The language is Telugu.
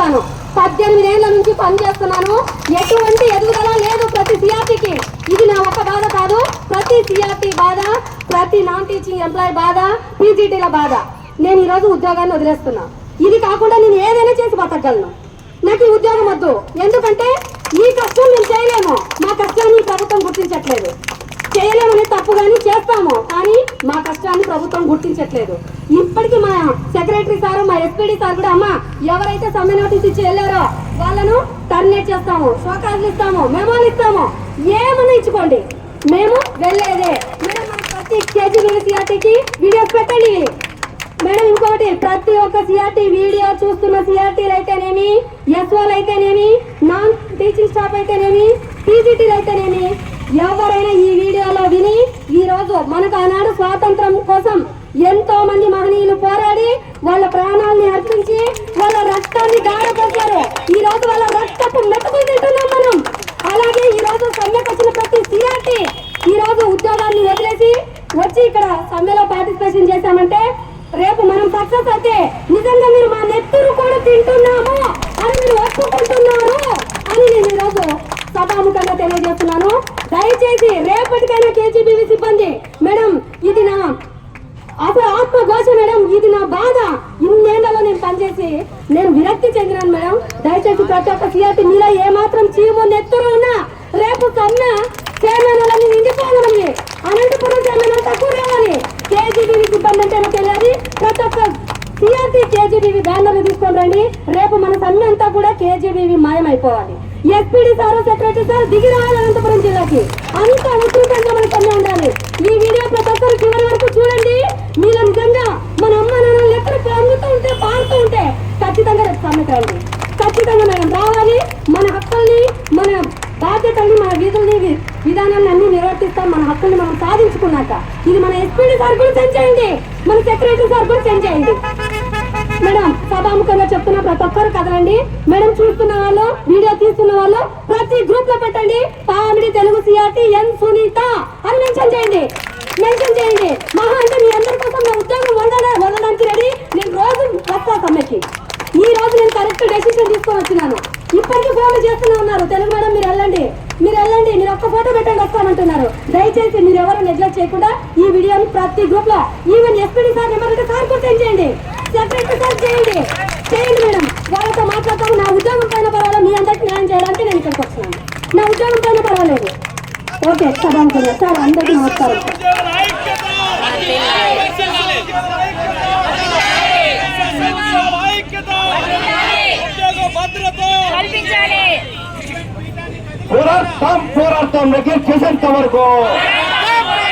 చేస్తాను. పద్దెనిమిది ఏళ్ళ నుంచి పనిచేస్తున్నాను. ఎటువంటి ఎదుగుదల లేదు ప్రతి సిఆర్టీకి. ఇది నా ఒక్క బాధ కాదు. ప్రతి సిఆర్టీ బాధ ప్రతి నాన్ టీచింగ్ ఎంప్లాయీ బాధ పీజీటీల బాధ. నేను ఈరోజు ఉద్యోగాన్ని వదిలేస్తున్నా. ఇది కాకుండా నేను ఏదైనా చేసి బతకగలను. నాకు ఈ ఉద్యోగం వద్దు. ఎందుకంటే ఈ కష్టం మేము చేయలేము. మా కష్టాన్ని ప్రభుత్వం గుర్తించట్లేదు. చేయలేమని తప్పు కానీ చేస్తాము. కానీ మా కష్టాన్ని ప్రభుత్వం గుర్తించట్లేదు. ఈ మా ఎస్పీడీ సార్ కూడా అమ్మ ఎవరైతే సమ్మె నోటీస్ ఇచ్చి వెళ్ళారో వాళ్ళను టర్మినేట్ చేస్తాము షోకాజులు ఇస్తాము మెమోలు ఇస్తాము. ఏమన్నా ఇచ్చుకోండి. మేము వెళ్ళేదే. మేడం మన ప్రతి కేజీ సిఆర్టీకి వీడియోస్ పెట్టండి. మేడం ఇంకోటి ప్రతి ఒక్క సిఆర్టీ వీడియో చూస్తున్న సిఆర్టీలు అయితేనేమి ఎస్ఓలు అయితేనేమి నాన్ టీచింగ్ స్టాఫ్ అయితేనేమి పీజీటీలు అయితేనేమి ఎవరైనా ఈ వీడియోలో విని ఈ రోజు మనకు ఆనాడు స్వాతంత్రం కోసం ఎంతో మంది మహనీయులు పోరాడి వాళ్ళ ప్రాణాలని అర్పించి వాళ్ళ రక్తాన్ని గాఢపోసారు ఈ రోజు వాళ్ళ రక్తపు మెతుకులు తింటున్నాం మనం. అలాగే ఈ రోజు సమ్మెకు వచ్చిన ప్రతి సిఆర్టీ ఈ రోజు ఉద్యోగాన్ని వదిలేసి వచ్చి ఇక్కడ సమ్మెలో పార్టిసిపేషన్ చేశామంటే రేపు మనం సక్సెస్ అయితే నిజంగా మీరు మా నెత్తురు కూడా తింటున్నాము అని మీరు ఒప్పుకుంటున్నారు అని నేను ఈరోజు సభాముఖంగా తెలియజేస్తున్నాను. దయచేసి రేపటికైనా కేజీబీవీ సిబ్బంది మేడం ఇది నా అసలు ఆత్మఘోష మేడం ఇది నా బాధ. ఇన్నేళ్ళలో నేను పనిచేసి నేను విరక్తి చెందినాను మేడం. దయచేసి ప్రతి ఒక్క సీఆర్టీ మీలో ఏమాత్రం చీము నెత్తురు ఉన్నా రేపు కన్నా చైర్మన్లని నిండిపోవాలి అనంతపురం చైర్మన్ తక్కువ రావాలి. కేజీబీవీ సిబ్బంది అంటే తెలియాలి. ప్రతి ఒక్క సిఆర్టీ కేజీబీవీ బ్యానర్లు తీసుకొని రండి. రేపు మన సమ్మె అంతా కూడా కేజీబీవీ మాయమైపోవాలి. ఎస్పీడీ సార్ సెక్రటరీ సార్ దిగి రావాలి అనంతపురం జిల్లాకి. అంత ఉధృతంగా మన సమ్మె ఉండాలి ఈ వీడియో ప్రతి ఒక్కరు చివరి వరకు చూడండి మీలో నిజంగా మన అమ్మ నాన్న లెక్కలు పొందుతూ ఉంటే పాడుతూ ఉంటే ఖచ్చితంగా ఖచ్చితంగా మనం రావాలి మన హక్కుల్ని మన బాధ్యతల్ని మన విధుల్ని విధానాన్ని అన్ని నిర్వర్తిస్తాం మన హక్కుల్ని మనం సాధించుకున్నాక. ఇది మన ఎస్పీడీ సార్ కూడా సెండ్ చేయండి. మన సెక్రటరీ సార్ కూడా సెండ్ చేయండి. మేడం సభాముఖంగా చెప్తున్న ప్రతి ఒక్కరు కదలండి. మేడం చూస్తున్న వాళ్ళు వీడియో తీస్తున్న వాళ్ళు ప్రతి గ్రూప్లో పెట్టండి. పామిడి తెలుగు సిఆర్టీ ఎన్ సునీత అని మెన్షన్ చేయండి మెన్షన్ చేయండి మహా అంటే మీ అందరి కోసం నా ఉద్యోగం వదల వదలడానికి రెడీ నేను రోజు వస్తా సమ్మెకి ఈ రోజు నేను కరెక్ట్ డెసిషన్ తీసుకొని వచ్చినాను ఇప్పటికీ ఫోన్లు అంటున్నారు. తెలుగు మేడం మీరు వెళ్ళండి. మీరు వెళ్ళండి. మీరు ఒక్క ఫోటో పెట్టండి వస్తామంటున్నారు దయచేసి మీరు ఎవరు నెగ్లెక్ట్ చేయకుండా ఈ వీడియోని ప్రతి గ్రూప్లో ఈవెన్ ఎస్పీడీ సార్ నెంబర్ ఉంటే సార్ కూడా చేయండి. సెపరేట్ సార్ చేయండి. చేయండి మేడం. వాళ్ళతో మాట్లాడతాము. నా ఉద్యోగం పైన పర్వాలేదు. మీ అందరికి న్యాయం చేయడానికి నేను ఇక్కడికి వస్తున్నాను. నా ఉద్యోగం పైన పర్వాలేదు. ఓకే సభాముఖంగా. సార్ అందరికీ నమస్కారం. భద్రత కల్పించాలి. పోరాడతాం పోరాడతాం నెగ్లెక్ట్ చేసేంత వరకు